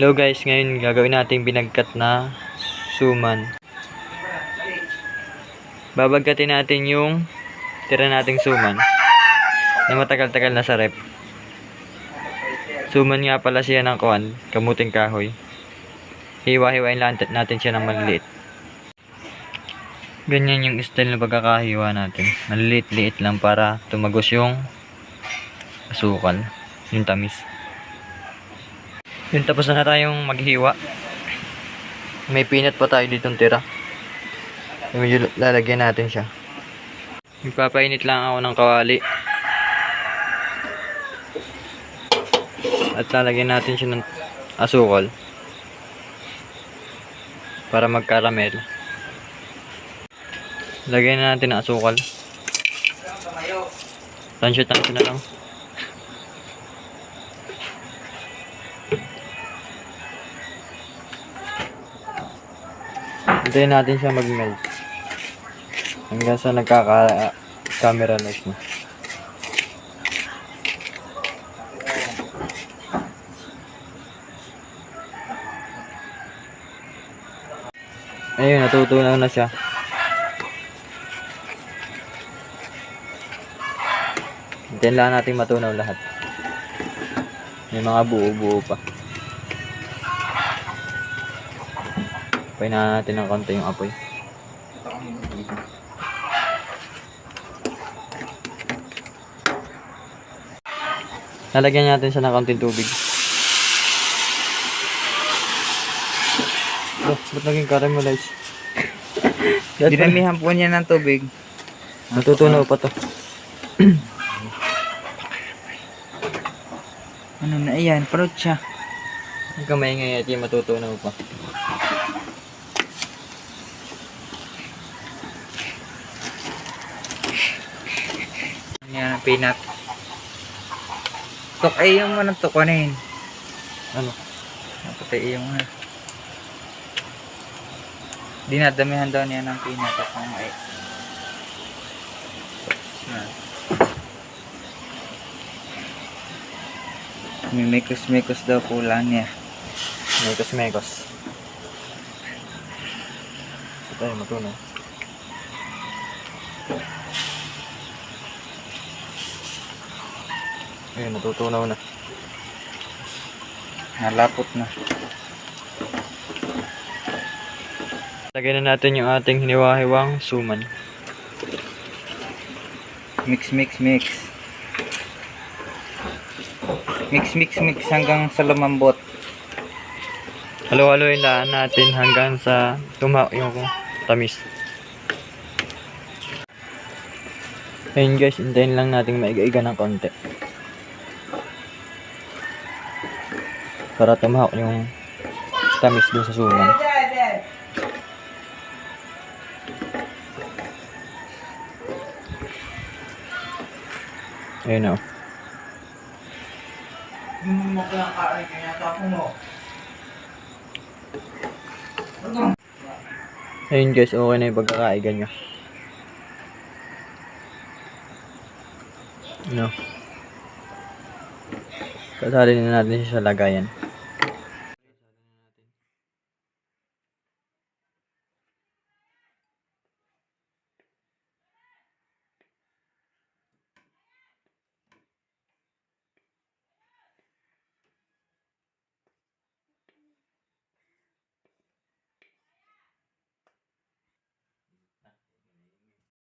Hello guys, ngayon gagawin natin binagkat na suman. Babagkatin natin yung tira nating suman na matagal-tagal na sa rep. Suman nga pala siya ng kuwan, kamuting kahoy. Hiwa-hiwain lang natin siya ng maliliit. Ganyan yung style na pagkakahiwa natin. Maliliit-liit lang para tumagos yung asukal, yung tamis. Yun, tapos na, na tayong maghiwa. May peanut pa tayo ditong tira. Medyo lalagyan natin siya. Magpapainit lang ako ng kawali. At lalagyan natin siya ng asukal. Para magkaramel. Lagyan na natin ng asukal. Tansya-tansya na lang. Hintayin natin siya mag-melt. Hanggang sa nagkaka-camera nice na. Ayun, natutunaw na siya. Hintayin lang natin matunaw lahat. May mga buo-buo pa. Pay na natin ng konti yung apoy. Lalagyan natin siya ng konting tubig. Oh, ba't naging caramelize? Dinamihan po niya ng tubig. Natutunaw pa to. Ano na yan? Parot siya. Huwag ka maingay at yung matutunaw pa. Ang peanut. Tok ay yung ano to kunin. Ano? Pati yung ano. Dinadamihan daw niya ng peanut at ng ay. Yan. Mimikos-mikos daw po lang niya. Mekos mekos. Ito ay matunaw. Ayun, natutunaw na. Nalapot na. Lagyan na natin yung ating hiniwa-hiwang suman. Mix, mix, mix. Mix, mix, mix hanggang sa lumambot. Halo-haloin lang natin hanggang sa tumaw yung tamis. Ayun guys, hintayin lang natin maiga-iga ng konti. Para tumahok yung tamis dun sa suman. Ayun oh. o. Ayun guys, okay na yung pagkakaigan nyo. No. Kasali na natin siya sa lagayan.